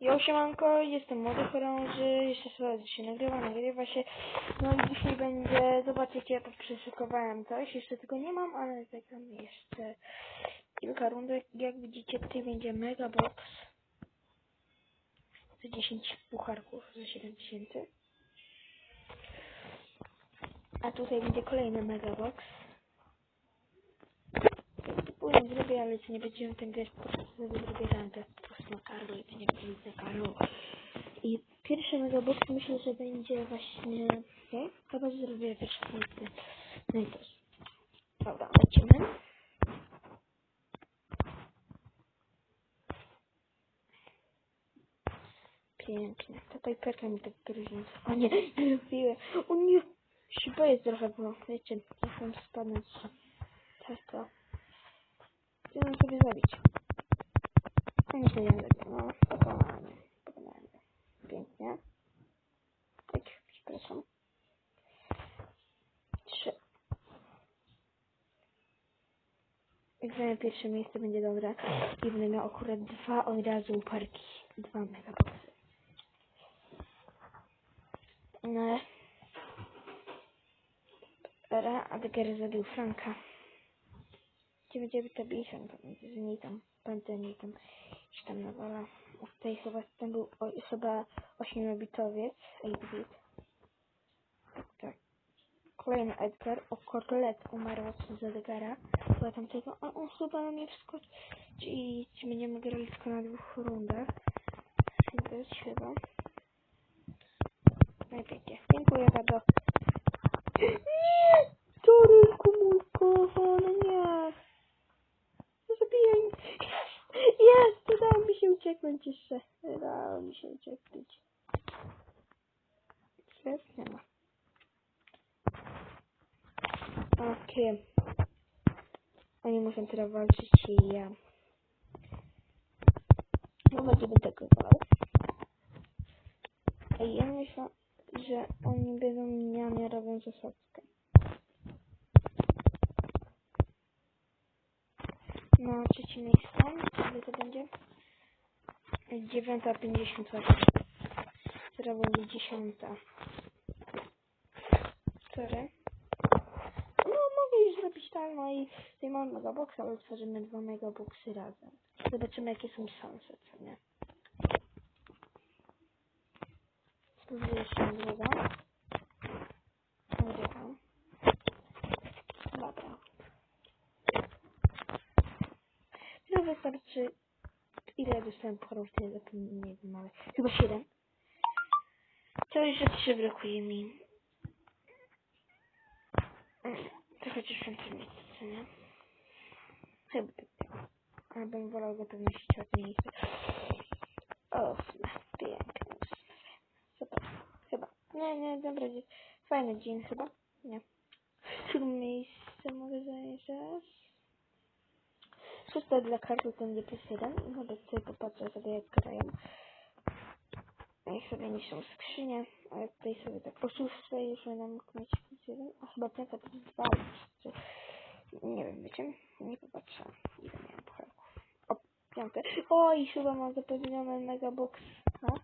Jo, siemanko, jestem Młody Chorąży, jeszcze sobie się nagrywa, nagrywa się. No i dzisiaj będzie, zobaczycie, ja to przeszykowałem coś, jeszcze tego nie mam, ale zagram jeszcze kilka rundek. Jak widzicie, tutaj będzie Mega Box za 10 pucharków za 7000. A tutaj będzie kolejny Mega Box. Później zrobię, ale nie będziemy ten grać, po prostu zrobię prostu na Karlu i będzie nic na Karlu. I pierwszy megabox myślę, że będzie właśnie... Okay? Chyba, że zrobię też nic. No i jest. Dobra, lecimy. Pięknie. Ta pajperka mi tak gruźnic. O nie, nie lubiłem. O nie! Się boję trochę, bo wiecie, mam spadnąć. Teraz to. Chciałem sobie zabić. Zabić. No, pokonałem. Pokonałem. Pięknie. Tak, przepraszam. Trzy. Zajmę pierwsze miejsce będzie dobre. I będę miał akurat dwa od razu uparki. Dwa megaboxy. No. Adger zabił Franka. 950 pamiętaj, że nie tam, pamiętaj, nie tam, nawala. Tutaj chyba, ten był o, chyba 8-bitowiec, 8-bit. Tak. Kolejny Edgar, o kotlet umarł z Edgara, chyba tamtego, a on chyba na mnie wskoczył. I będziemy grali tylko na dwóch rundach. Być chyba. Najpięknie. Dziękuję bardzo. Nie! Torylku mój kochany, nie! Zabiję Jest! Jest! Udało mi się ucieknąć jeszcze. Udało mi się ucieknąć. Jest? Nie ma. Okej. Oni muszą teraz walczyć i ja. No będzie będę tego wolał. Ej, ja myślę, że oni będą mnie robią zasadzkę. Na trzecie miejsce, ile to będzie? 9.50 Teraz będzie dziesiąta. Sorry. No mogę już zrobić tak, no i tutaj mam megabox, ale otworzymy dwa megaboxy razem. Zobaczymy jakie są szanse, co nie? Spróbuję jeszcze drugą. Nagrywa. Dobra. No wystarczy... Ile dostałem porów, tyle zapomniałem, nie wiem, ale... Chyba 7. To jeszcze 3 brakuje mi. Mm, To chociaż 5 miejsce, co nie? Chyba tak. Ale bym wolał zapewnić czwarte miejsce. Ósme. Piękne. Super. Chyba. Nie, nie, dobra. Fajny dzień chyba. Nie. Siódme miejsce mogę zająć teraz. Szóste dla to będzie plus jeden. I mogę sobie jak grają. Niech sobie niszczą skrzynię. A ja tutaj sobie tak po szóstej już będę mieć jeden. A chyba piąta plus dwa. lub trzy. Nie wiem, wiecie? Nie popatrzę. Ile miałem pucharków. O, piąte. O, i chyba mam zapewnione megabox. No.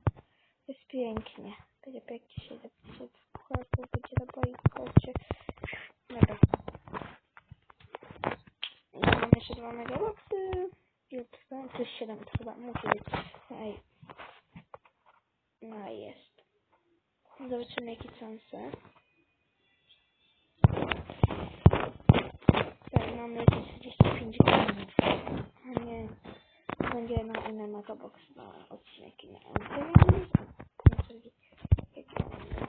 Jest pięknie. Będzie pięknie się zapisać w pucharku, będzie na bojkocie. Dobra. I mam jeszcze dwa megaboxy. I odpisałem plus 7 to chyba musi być. Ej. No i jest. Zobaczymy jakie szanse. Tak, mamy jakieś 35 minut. A nie. Będzie na inny megabox na odcinek i na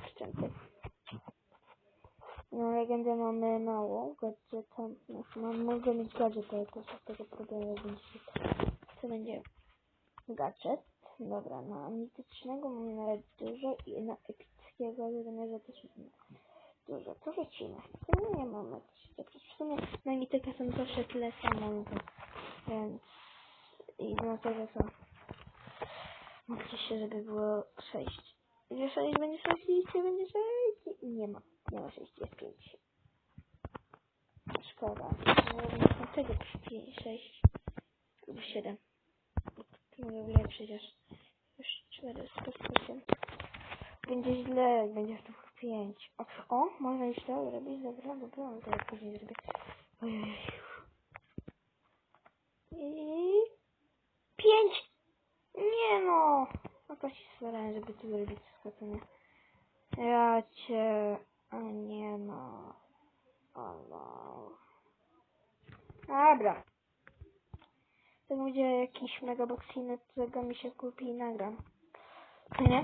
wstępy. No, legendę mamy mało, gadżeta, znaczy mogę mieć gadżet, ale to z tego problemu będzie to będzie gadżet. Dobra, na mitycznego mamy nawet dużo i na epickiego również też mamy dużo. To lecimy. To nie mamy w sumie na mityka są zawsze tyle samo, więc i na to, że to módlcie się, żeby było 6. Że 6 będzie 6 i 3 będzie 6 nie ma. Nie ma 6, jest 5. Szkoda. No, tego 6 lub 7. Mogę ulepszyć aż już będzie źle, jak będzie tych pięć. O, o, można już to robić, dobra, dobra, no to jak później zrobię. Ojej. I... Pięć! Nie no! No to się starałem, żeby tu zrobić skoczenie. Ja cię... O nie no. O no. Dobra. To będzie jakiś megaboxiny, którego mi się kupi i nagram. Nie?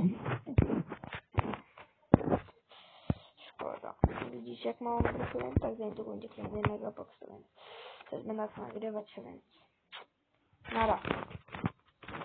Szkoda. Widzicie jak mało brakuje? Tak więc to będzie kolejny megabox, więc też będę nagrywać, więc... Nara.